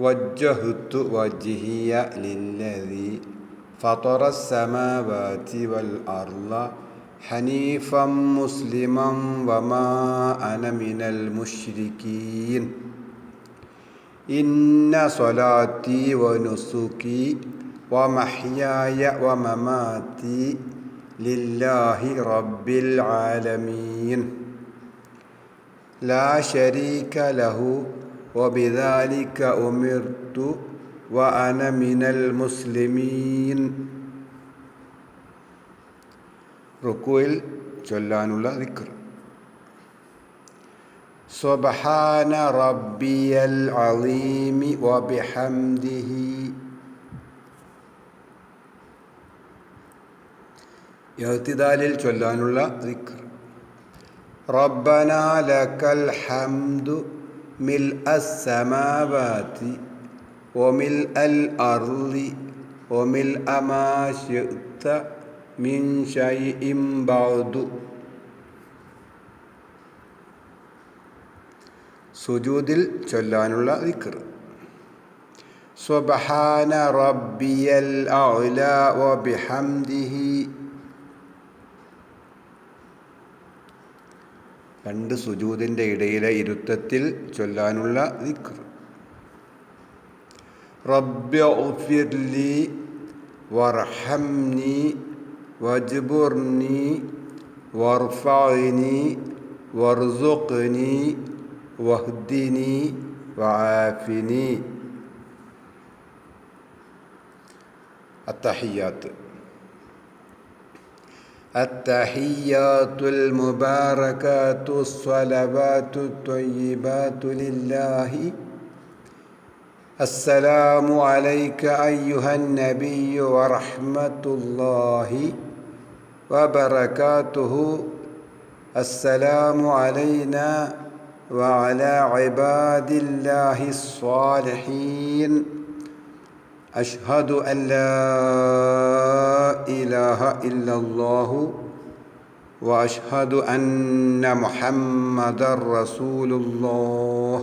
وجهت وجهي للذي فطر السماوات والأرض حنيفا مسلما وما أنا من المشركين. إن صلاتي ونسكي ومحياي ومماتي لله رب العالمين. لا شريك له وبذلك أمرت وأنا من المسلمين റുക്കുവിൽ ചൊല്ലാനുള്ള ദിക്ർ സുബ്ഹാന റബ്ബിയൽ അലീമി വബിഹംദിഹി എഴുത്തിദാലിൽ ചൊല്ലാനുള്ള ദിക്ർ ربنا لك الحمد ملء السماوات وملء الأرض وملء ما شئت من شيء بعد സുജൂദിൽ ചൊല്ലാനുള്ള ദിക്ർ സുബ്ഹാന റബ്ബിയൽ അഅ്ല വബിഹംദിഹി രണ്ട് സുജൂതിന്റെ ഇടയിലെ ഇരുത്തത്തിൽ ചൊല്ലാനുള്ള ദിക്ർ. റബ്ബി ഉഫിർലി വർഹംനി വജ്ബുർനി വർഫഅനി വർസുഖ്നി വഹ്ദിനി വാഫിനി അത്തഹിയാത്ത്. التحيات المباركات الصلوات الطيبات لله. السلام عليك أيها النبي ورحمة الله وبركاته. السلام علينا وعلى عباد الله الصالحين. أشهد أن لا إله إلا الله وأشهد أن محمد رسول الله.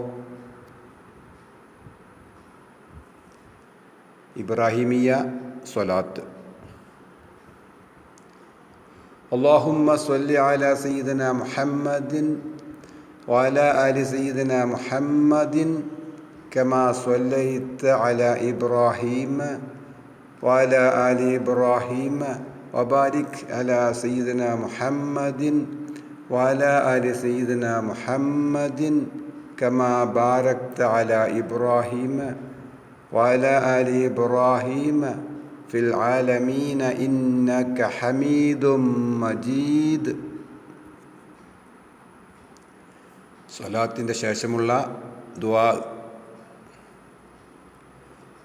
إبراهيمية صلاة. اللهم صل على سيدنا محمد وعلى آل سيدنا محمد كما صليت على إبراهيم وعلى آل إبراهيم وبارك على سيدنا محمد وعلى آل سيدنا محمد كما باركت على إبراهيم وعلى آل إبراهيم في العالمين إنك حميد مجيد صلاة ശേഷമുള്ള ദുആ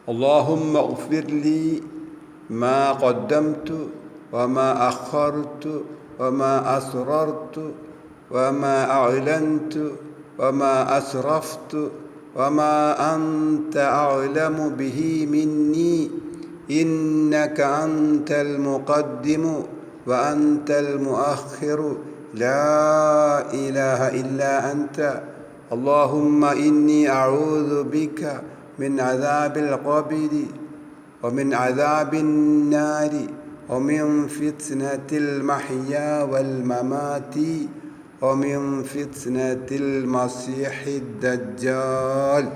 اللهم اغفر لي ما قدمت وما أخرت وما أسررت وما أعلنت وما أسرفت وما أنت أعلم به مني. إنك أنت المقدم وأنت المؤخر. لا إله إلا أنت. اللهم إني أعوذ بك من عذاب القبر ومن عذاب النار ومن فتنة المحيا والممات ومن فتنة المسيح الدجال.